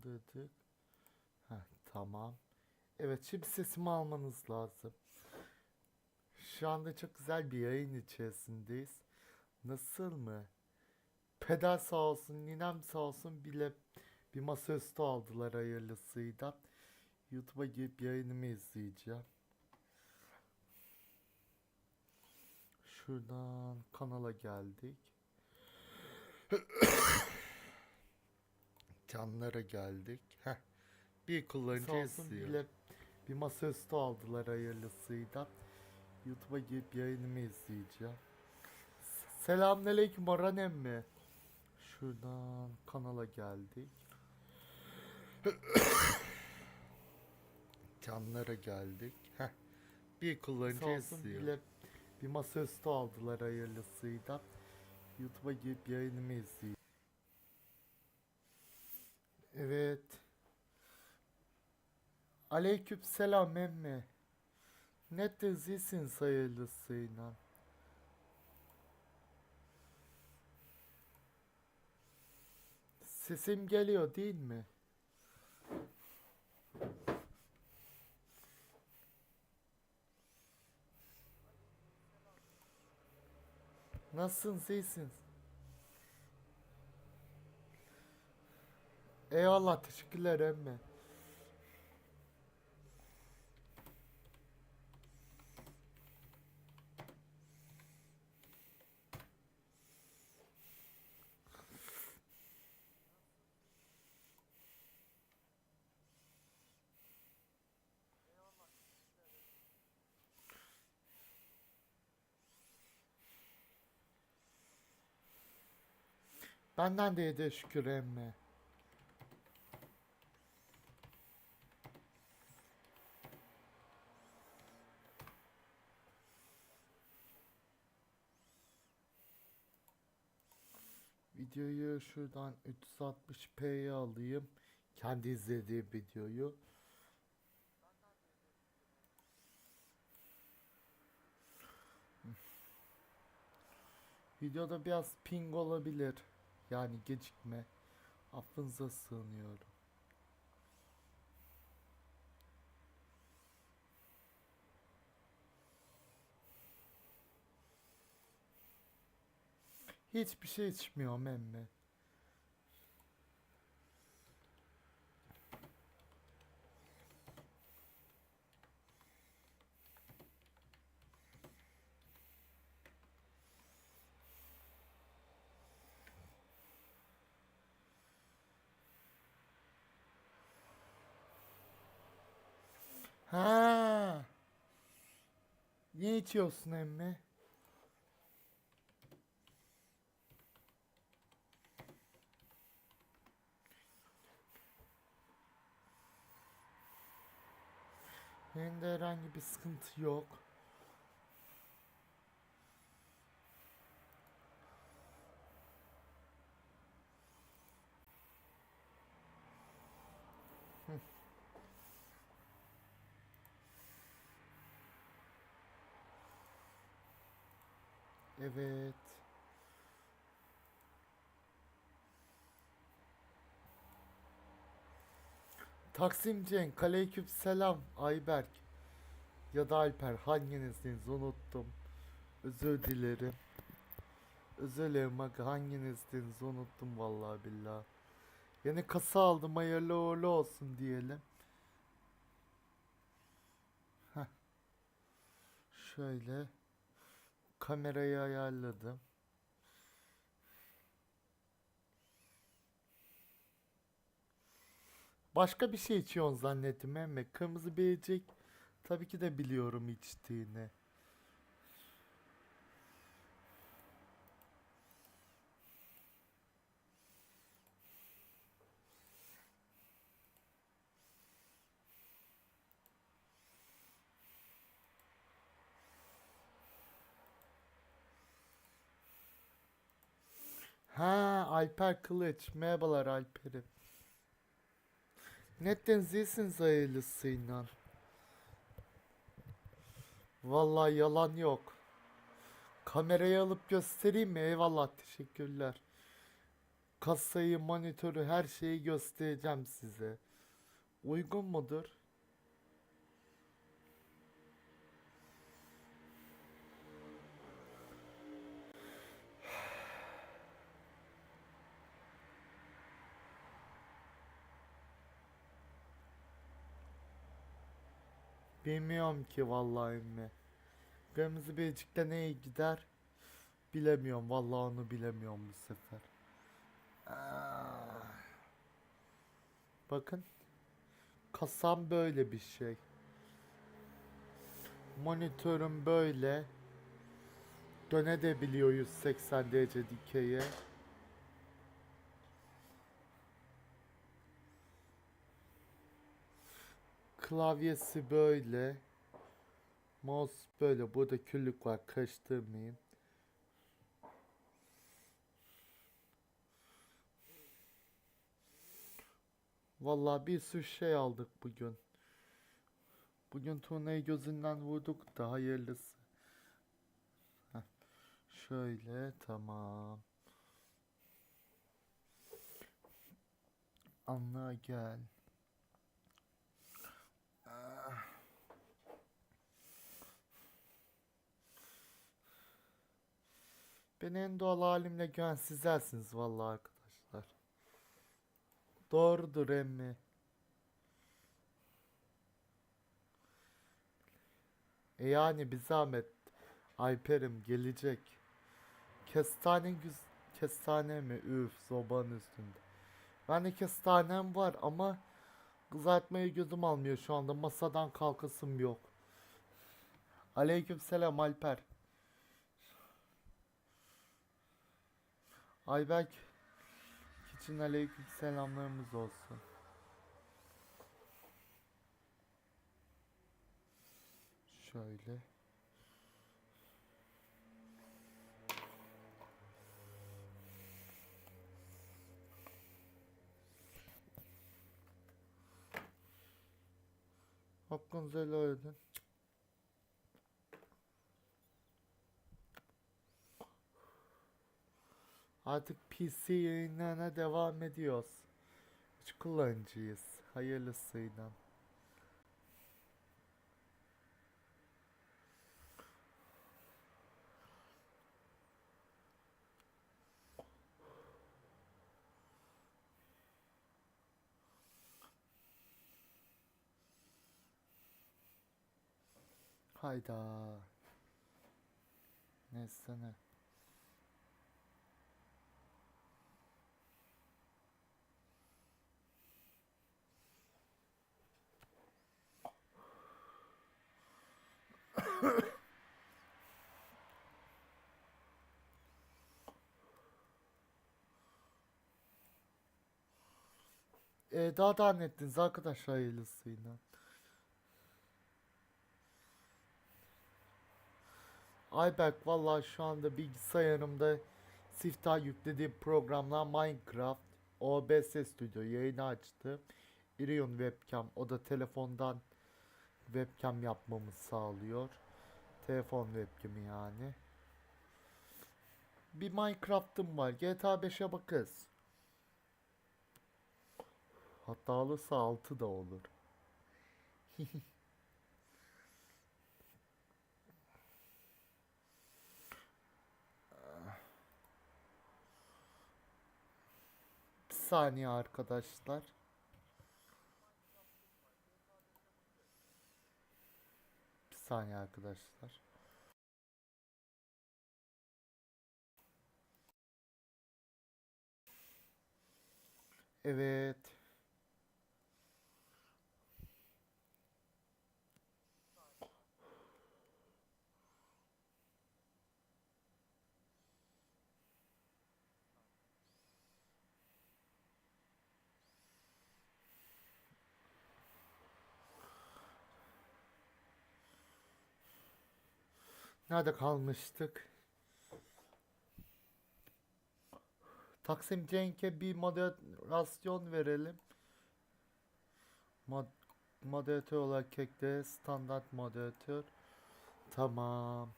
tıkladık. Heh, tamam. Evet şimdi sesimi almanız lazım. Şu anda çok güzel bir yayın içerisindeyiz. Nasıl mı? Peder sağ olsun, ninem sağ olsun bile bir masaüstü aldılar hayırlısıyla. YouTube'a girip yayınımı izleyeceğim. Şuradan kanala geldik. Canlara geldik. Heh. Bir kullanıcı izliyor. bile bir masaüstü aldılar hayırlısıyla. YouTube'a girip yayınımı izleyeceğim. Selamünaleyküm Orhan emmi. Şuradan kanala geldik. Canlara geldik. Heh. Bir kullanıcı Sağ olsun izliyor. bile bir masaüstü aldılar hayırlısıyla. YouTube'a girip yayınımı izleyeceğim. Evet. Aleyküm selam emmi. Ne dizisin hayırlısıyla. Sesim geliyor değil mi? Nasılsınız iyisiniz? Eyvallah teşekkürler emmi. Benden de yedi şükür emmi. Videoyu şuradan 360p'ye alayım. Kendi izlediğim videoyu. Videoda biraz ping olabilir. Yani gecikme. Affınıza sığınıyorum. Hiçbir şey içmiyorum emmi. Ha. Ne içiyorsun emmi? Benim de herhangi bir sıkıntı yok. Evet. Taksim Cenk, aleyküm selam Ayberk ya da Alper hanginizsiniz unuttum. Özür dilerim. Özür dilerim bak hanginizsiniz unuttum vallahi billahi. Yeni kasa aldım hayırlı uğurlu olsun diyelim. Heh. Şöyle kamerayı ayarladım. Başka bir şey içiyorsun zannettim emme. Kırmızı bir tabii ki de biliyorum içtiğini. Ha Alper Kılıç. Merhabalar Alper'im. Netten zilsiniz hayırlısıyla. Vallahi yalan yok. Kamerayı alıp göstereyim mi? Eyvallah teşekkürler. kasayı, monitörü, her şeyi göstereceğim size. Uygun mudur? Bilmiyorum ki vallahi mi. Kırmızı Bilecik'te neye gider? Bilemiyorum vallahi onu bilemiyorum bu sefer. Ah. Bakın. Kasam böyle bir şey. Monitörüm böyle. Dönebiliyor 180 derece dikeye. Klavyesi böyle. Mouse böyle. Burada küllük var. Karıştırmayayım. Vallahi bir sürü şey aldık bugün. Bugün turnayı gözünden vurduk da hayırlısı. Şöyle tamam. Anla gel. Beni en doğal halimle gören sizlersiniz vallahi arkadaşlar. Doğrudur emmi. E yani bir zahmet. Alper'im gelecek. Kestane güz kestane mi? Üf sobanın üstünde. Ben de kestanem var ama kızartmayı gözüm almıyor şu anda. Masadan kalkasım yok. Aleykümselam Alper. Ayberk için aleyküm selamlarımız olsun. Şöyle. Hakkınızı helal edin. Artık PC yayınlarına devam ediyoruz. Üç kullanıcıyız. Hayırlısıyla. Hayda. Neyse ne. Ee, daha da anlattınız arkadaşlar hayırlısıyla. Ayberk vallahi şu anda bilgisayarımda siftah yüklediğim programla Minecraft OBS Studio yayını açtı. Irion webcam o da telefondan webcam yapmamı sağlıyor. Telefon webcam'i yani. Bir Minecraft'ım var. GTA 5'e bakarız. Hatalısı 6 da olur. Bir saniye arkadaşlar. Saniye arkadaşlar. Evet. Nerede kalmıştık? Taksim Cenk'e bir moderasyon verelim. Mod moderatör olarak kekte standart moderatör. Tamam.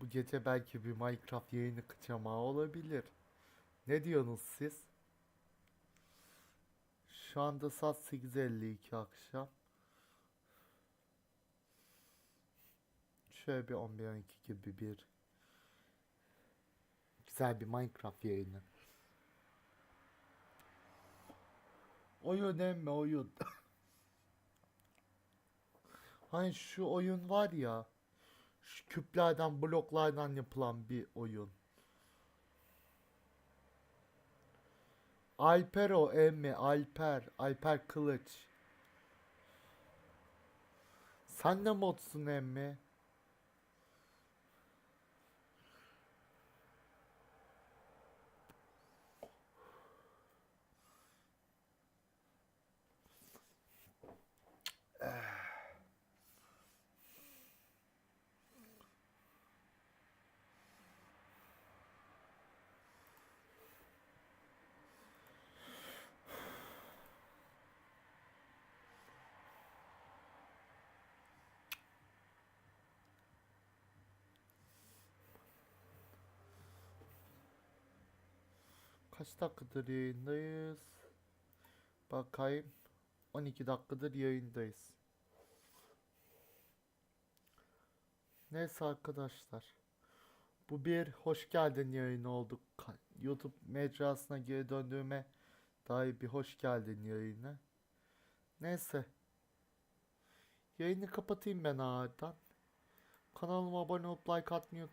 Bu gece belki bir Minecraft yayını kaçamağı olabilir. Ne diyorsunuz siz? Şu anda saat 8.52 akşam. Şöyle bir 11-12 gibi bir güzel bir Minecraft yayını. Oyun emme oyun. Hani şu oyun var ya. Şu küplerden bloklardan yapılan bir oyun. Alper o emmi Alper. Alper Kılıç. Sen de modsun emmi. Kaç dakikadır yayındayız? Bakayım. 12 dakikadır yayındayız. Neyse arkadaşlar. Bu bir hoş geldin yayını oldu. Ka- YouTube mecrasına geri döndüğüme dair bir hoş geldin yayını. Neyse. Yayını kapatayım ben ağırdan. Kanalıma abone olup like atmayı unutmayın.